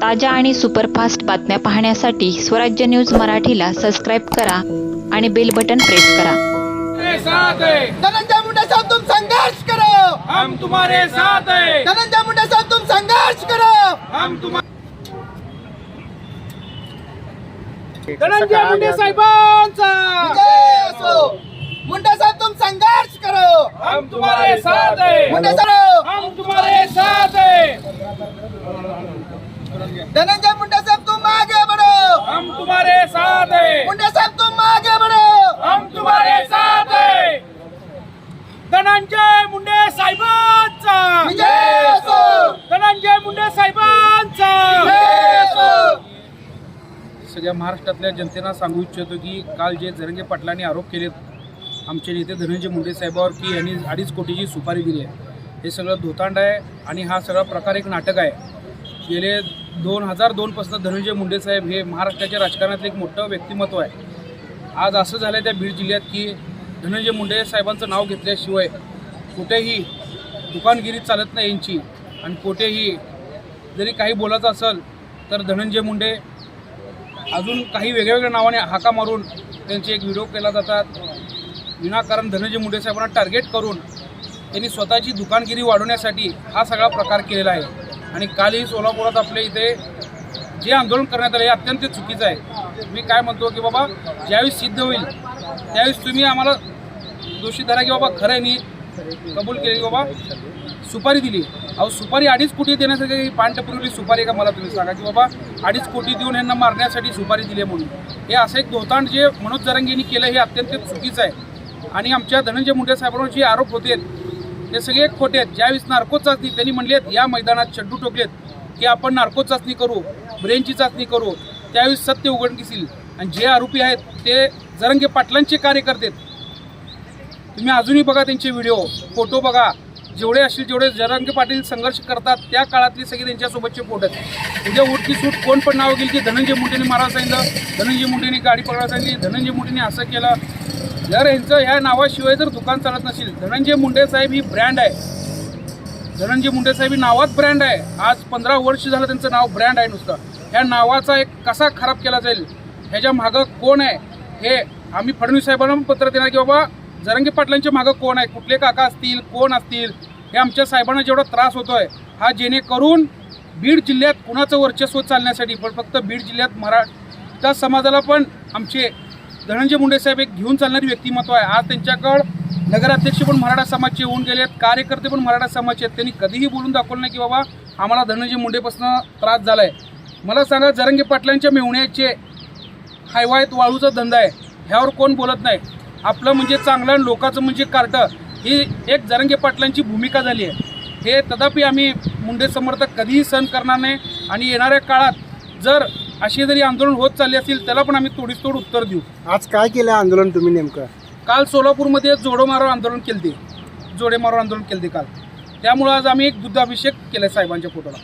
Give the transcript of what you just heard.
ताज्या आणि सुपरफास्ट बातम्या पाहण्यासाठी स्वराज्य न्यूज मराठीला सबस्क्राईब करा आणि बेल बटन प्रेस करा. धनंजय मुंडे साहब तुम संघर्ष करो. हम तुम्हारे साथ है. धनंजय मुंडे साहब तुम संघर्ष करो. हम तुम्हारे धनंजय मुंडे साहेबांचा जय असो. मुंडे साहब तुम संघर्ष करो. हम तुम्हारे साथ है. मुंडे साहब हम तुम्हारे साथ है धनंजय मुंडे साहब तुम आगे बढ़ो हम तुम्हारे साथ है मुंडे साहब तुम आगे बढ़ो हम तुम्हारे साथ है धनंजय मुंडे साहेबांचा. धनंजय मुंडे साहेबांचा. सगळ्या महाराष्ट्रातल्या जनतेला सांगू इच्छितो की काल जे जरंगे पाटलांनी आरोप केलेत आमचे नेते धनंजय मुंडे साहेबावर की यांनी अडीच कोटीची सुपारी दिली आहे. हे सगळं धोतांड आहे आणि हा सगळा प्रकार एक नाटक आहे. गेले दोन हजार दोनपासून धनंजय मुंडे साहेब हे महाराष्ट्राच्या राजकारणातलं एक मोठं व्यक्तिमत्व आहे. आज असं झालं त्या बीड जिल्ह्यात की धनंजय मुंडे साहेबांचं नाव घेतल्याशिवाय कुठेही दुकानगिरी चालत नाही यांची आणि कुठेही जरी काही बोलायचं असेल तर धनंजय मुंडे अजून काही वेगवेगळ्या नावाने हाका मारून त्यांचे एक व्हिडिओ केला जातात. विनाकारण धनंजय मुंडे साहेबांना टार्गेट करून त्यांनी स्वतःची दुकानगिरी वाढवण्यासाठी हा सगळा प्रकार केलेला आहे. आणि कालही सोलापुरात आपल्या इथे जे आंदोलन करण्यात आलं हे अत्यंत चुकीचं आहे. मी काय म्हणतो की बाबा ज्यावेळेस सिद्ध होईल त्यावेळेस तुम्ही आम्हाला दोषी धरा की बाबा खरं नाही कबूल केली बाबा. सुपारी दिली. अहो सुपारी अडीच कोटी देण्यासाठी ही पुरवली सुपारी का मला तुम्ही सांगा की बाबा अडीच कोटी देऊन यांना मारण्यासाठी सुपारी दिली म्हणून. हे असं एक धोतांड जे मनोज जरंगेंनी केलं हे अत्यंत चुकीचं आहे. आणि आमच्या धनंजय मुंडे साहेबांवर जे आरोप होते ते सगळे खोटे आहेत. ज्यावेळेस नार्को चाचणी त्यांनी म्हणलेत या मैदानात चड्डू टोकलेत की आपण नार्को चाचणी करू ब्रेनची चाचणी करू त्यावेळेस सत्य उघडकीस येईल. आणि जे आरोपी आहेत ते जरंगे पाटलांचे कार्यकर्ते आहेत. तुम्ही अजूनही बघा त्यांचे व्हिडिओ फोटो बघा. जेवढे असतील जेवढे जरांगे पाटील संघर्ष करतात त्या काळातली सगळे त्यांच्यासोबतचे फोटो आहेत. उद्या उठकी सूट कोण पण नाव घेईल की धनंजय मुंडेने मारा सांगितलं धनंजय मुंडेने गाडी पकडा सांगितली धनंजय मुंडेने असं केलं. जर यांचं ह्या नावाशिवाय जर दुकान चालत नसेल धनंजय मुंडे साहेब ही ब्रँड आहे. धनंजय मुंडे साहेब ही नावात ब्रँड आहे. आज पंधरा वर्ष झालं त्यांचं नाव ब्रँड आहे नुसतं. ह्या नावाचा एक कसा खराब केला जाईल? ह्याच्या मागं कोण आहे? हे आम्ही फडणवीस साहेबांना पत्र देणार की बाबा जरंगे पाटलांच्या मागं कोण आहे? कुठले काका असतील? कोण असतील? हे आमच्या साहेबांना जेवढा त्रास होतोय हा जेणेकरून बीड जिल्ह्यात कुणाचं वर्चस्व चालण्यासाठी पण फक्त बीड जिल्ह्यात मराठा समाजाला पण आमचे धनंजय मुंडे साहेब एक घेऊन चालणारी व्यक्तिमत्व आहे. आज त्यांच्याकडं नगराध्यक्ष पण मराठा समाजचे होऊन गेले आहेत कार्यकर्ते पण मराठा समाजचे आहेत. त्यांनी कधीही बोलून दाखवलं नाही की बाबा आम्हाला धनंजय मुंडेपासून त्रास झाला आहे मला सांगा जरंगे पाटलांच्या मेवण्याचे हायवायत वाळूचा धंदा आहे ह्यावर कोण बोलत नाही? आपलं म्हणजे चांगलं आणि लोकांचं म्हणजे कार्टं ही एक जरंगे पाटलांची भूमिका झाली आहे. हे तथापि आम्ही मुंडे समर्थक कधीही सहन करणार नाही आणि येणाऱ्या काळात जर असे जरी आंदोलन होत चालले असतील त्याला पण आम्ही तोडीस तोड उत्तर देऊ. आज काय केलं आंदोलन तुम्ही नेमकं? काल सोलापूरमध्ये जोडो मारो आंदोलन केलते. जोडे मारो आंदोलन केलते काल. त्यामुळं आज आम्ही एक दुग्धाभिषेक केला साहेबांच्या फोटोला.